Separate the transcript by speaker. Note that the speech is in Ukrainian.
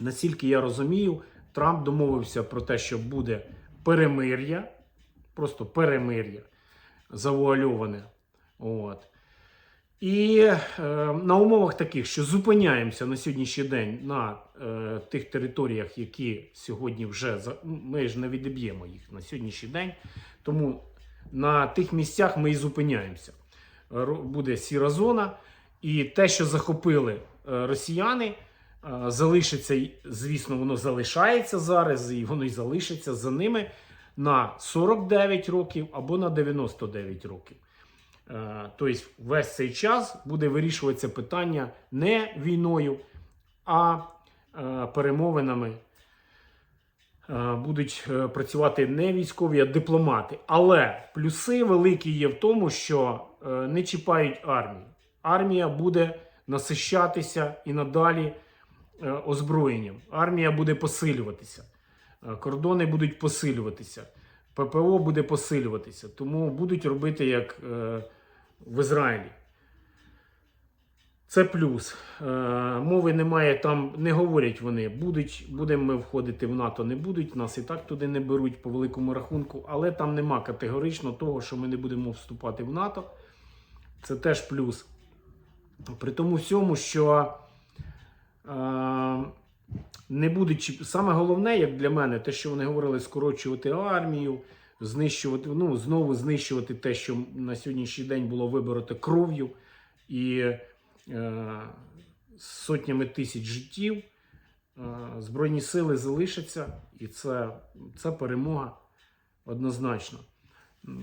Speaker 1: Наскільки я розумію, Трамп домовився про те, що буде перемир'я, просто перемир'я завуальоване. От. І е, на умовах таких, що зупиняємося на сьогоднішній день на е, тих територіях, які сьогодні вже за- ми ж не відіб'ємо їх на сьогоднішній день. Тому на тих місцях ми і зупиняємося. Буде сіра зона, і те, що захопили е, росіяни, залишиться, й- звісно, воно залишається зараз, і воно і залишиться за ними на 49 років або на 99 років. Е, Тобто весь цей час буде вирішуватися питання не війною, а е, перемовинами. Е, Будуть працювати не військові, а дипломати. Але плюси великі є в тому, що не чіпають армію. Армія буде насищатися і надалі озброєнням. Армія буде посилюватися, Е, кордони будуть посилюватися, ППО буде посилюватися. Тому будуть робити як е, в Ізраїлі. Це плюс. Е, мови немає там, не говорять вони, будуть, будемо ми входити в НАТО, не будуть, нас і так туди не беруть по великому рахунку, але там нема категорично того, що ми не будемо вступати в НАТО. Це теж плюс. При тому всьому, що е, не будуть чіп- саме головне, як для мене, те, що вони говорили, скорочувати армію, знищувати, ну, знову знищувати те, що на сьогоднішній день було вибороти кров'ю і е, сотнями тисяч життів. Е, Збройні сили залишаться, і це, це перемога однозначно.